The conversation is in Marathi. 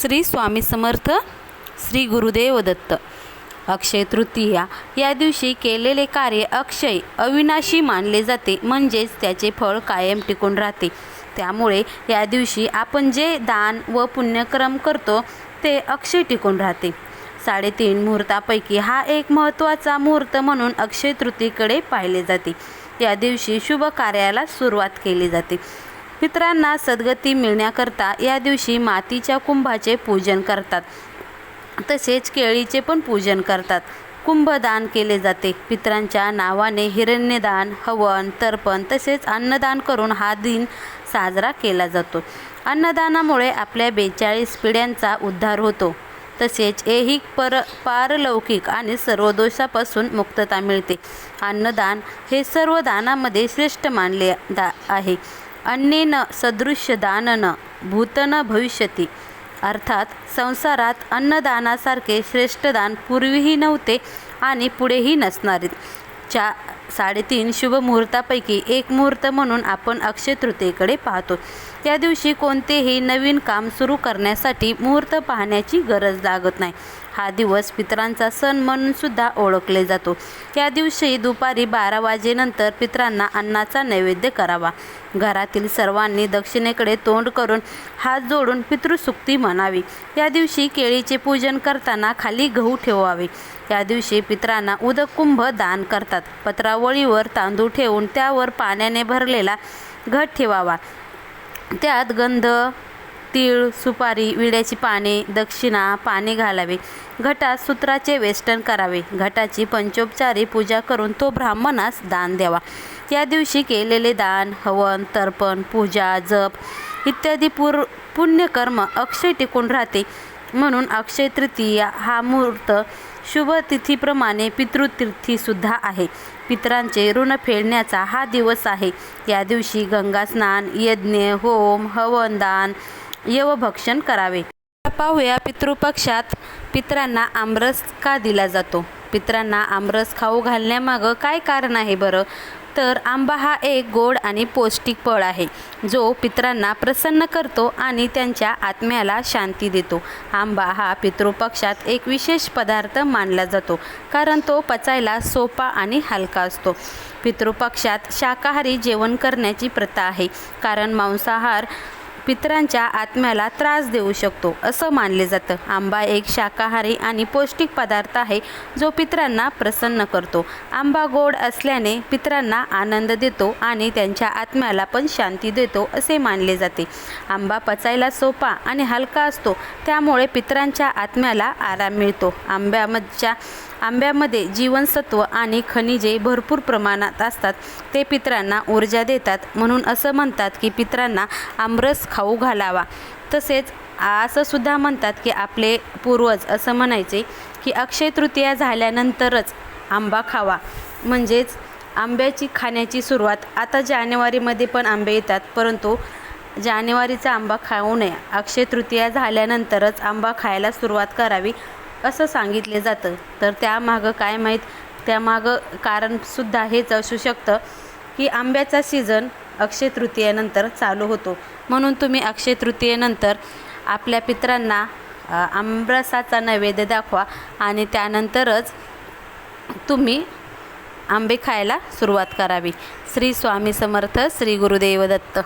श्री स्वामी समर्थ श्री गुरुदेव दत्त. अक्षय तृतीया. या दिवशी केलेले कार्य अक्षय अविनाशी मानले जाते म्हणजेच त्याचे फळ कायम टिकून राहते. त्यामुळे या दिवशी आपण जे दान व पुण्यक्रम करतो ते अक्षय टिकून राहते. साडेतीन मुहूर्तापैकी हा एक महत्त्वाचा मुहूर्त म्हणून अक्षय तृतीकडे पाहिले जाते. या दिवशी शुभ कार्याला सुरुवात केली जाते. पितरांना सद्गती मिळण्याकरता या दिवशी मातीच्या कुंभाचे पूजन करतात. तसेच केळीचे पण पूजन करतात. कुंभदान केले जाते. पितरांच्या नावाने हिरण्यदान हवन तर्पण तसेच अन्नदान करून हा दिन साजरा केला जातो. अन्नदानामुळे आपल्या बेचाळीस पिढ्यांचा उद्धार होतो. तसेच ऐहिक पर पारलौकिक आणि सर्व दोषापासून मुक्तता मिळते. अन्नदान हे सर्व दानामध्ये श्रेष्ठ मानले दा आहे. अन्नेन सदृश्य दानन भूतन भविष्यती. अर्थात संसारात अन्नदानासारखे श्रेष्ठ दान पूर्वीही नव्हते आणि पुढेही नसणारे च्या साडेतीन शुभ मुहूर्तापैकी एक मुहूर्त म्हणून आपण अक्षय तृतीयेकडे पाहतो. त्या दिवशी कोणतेही नवीन काम सुरू करण्यासाठी मुहूर्त पाहण्याची गरज लागत नाही. हा दिवस पितरांचा सण म्हणून सुद्धा ओळखले जातो. या दिवशी दुपारी बारा वाजेनंतर पितरांना अन्नाचा नैवेद्य करावा. घरातील सर्वांनी दक्षिणेकडे तोंड करून हात जोडून पितृसुक्ती म्हणावी. या दिवशी केळीचे पूजन करताना खाली गहू ठेवावे. या दिवशी पितरांना उदक कुंभ दान करतात. पत्रावळीवर तांदूळ ठेवून त्यावर पाण्याने भरलेला घट ठेवावा. त्यात गंध तीळ सुपारी विड्याची पाने दक्षिणा पाने घालावे. घटात सूत्राचे वेष्टन करावे. घटाची पंचोपचारी पूजा करून तो ब्राह्मणास दान द्यावा. या दिवशी केलेले दान हवन तर्पण पूजा जप इत्यादी पूर पुण्यकर्म अक्षय टिकून राहते. म्हणून अक्षय तृतीया हा मुहूर्त शुभ तिथीप्रमाणे पितृतीर्थीसुद्धा आहे. पितरांचे ऋण फेडण्याचा हा दिवस आहे. या दिवशी गंगा स्नान यज्ञ होम हवनदान यवभक्षण करावे. पाहूया पितृपक्षात पितरांना आमरस का दिला जातो? पित्रांना आमरस खाऊ घालण्यामागं काय कारण आहे बरं? तर आंबा हा एक गोड आणि पौष्टिक फळ आहे जो पित्रांना प्रसन्न करतो आणि त्यांच्या आत्म्याला शांती देतो. आंबा हा पितृपक्षात एक विशेष पदार्थ मानला जातो कारण तो पचायला सोपा आणि हलका असतो. पितृपक्षात शाकाहारी जेवण करण्याची प्रथा आहे कारण मांसाहार पितरांच्या आत्म्याला त्रास देऊ शकतो असं मानले जातं. आंबा एक शाकाहारी आणि पौष्टिक पदार्थ आहे जो पितरांना प्रसन्न करतो. आंबा गोड असल्याने पितरांना आनंद देतो आणि त्यांच्या आत्म्याला पण शांती देतो असे मानले जाते. आंबा पचायला सोपा आणि हलका असतो त्यामुळे पितरांच्या आत्म्याला आराम मिळतो. आंब्यामधच्या आंब्यामध्ये जीवनसत्व आणि खनिजे भरपूर प्रमाणात असतात. ते पितरांना ऊर्जा देतात म्हणून असं म्हणतात की पितरांना आमरस खाऊ घालावा. तसेच असं सुद्धा म्हणतात की आपले पूर्वज असं म्हणायचे की अक्षय तृतीया झाल्यानंतरच आंबा खावा. म्हणजेच आंब्याची खाण्याची सुरुवात. आता जानेवारीमध्ये पण आंबे येतात परंतु जानेवारीचा आंबा खाऊ नये. अक्षय तृतीया झाल्यानंतरच आंबा खायला सुरुवात करावी असं सांगितले जातं. तर त्यामागं काय माहीत? त्यामागं कारणसुद्धा हेच असू शकतं की आंब्याचा सीझन अक्षय तृतीयेनंतर चालू होतो. म्हणून तुम्ही अक्षय तृतीयेनंतर आपल्या पितरांना आंब्रसाचा आंबरसाचा नैवेद्य दाखवा आणि त्यानंतरच तुम्ही आंबे खायला सुरुवात करावी. श्री स्वामी समर्थ श्री गुरुदेव दत्त.